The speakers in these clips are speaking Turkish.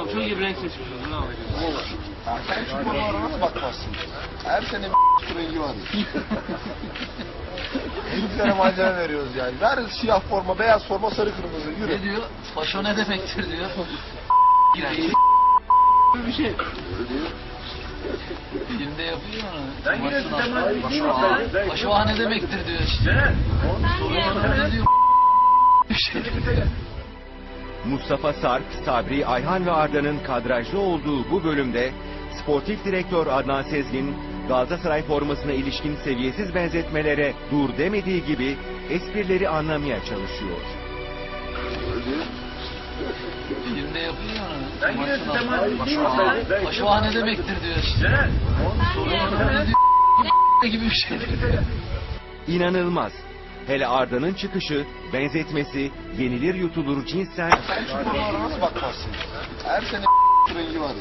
Bravo. Çok iyi bir renk seçmişsin. Bravo. Ya sen şu nasıl bakmazsın? Her sene bir rengi var. Heriflere malzeme veriyoruz yani. Ver siyah forma, beyaz forma, sarı kırmızı. Yürü. Ne diyor? Faşo ne demektir diyor. Bir şey. filmde yapıyor onu. Ben yine ben? Ben- Faşo ne demektir diyor işte. Ne? Ne diyor? Bir şey. Mustafa Sarp, Sabri, Ayhan ve Arda'nın kadrajlı olduğu bu bölümde sportif direktör Adnan Sezgin, Galatasaray formasına ilişkin seviyesiz benzetmelere dur demediği gibi esprileri anlamaya çalışıyor. Filmde yapıyor onu. Ben yine Faşo ne demektir diyor işte. Diyor? gibi bir şey. İnanılmaz. Hele Arda'nın çıkışı, benzetmesi, yenilir yutulur cinsten Sen şu nasıl bakmazsın? Her sene rengi var.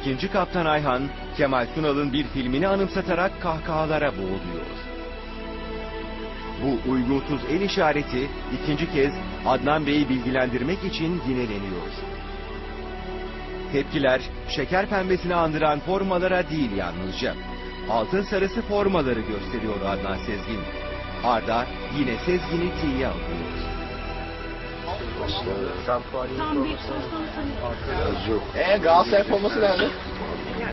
İkinci kaptan Ayhan, Kemal Sunal'ın bir filmini anımsatarak kahkahalara boğuluyor. Bu uygunsuz el işareti ikinci kez Adnan Bey'i bilgilendirmek için yineleniyor. Tepkiler şeker pembesini andıran formalara değil yalnızca. Altın sarısı formaları gösteriyor Adnan Sezgin. Arda yine Sezgin'i tiye alıyor. Eee Galatasaray forması nerede?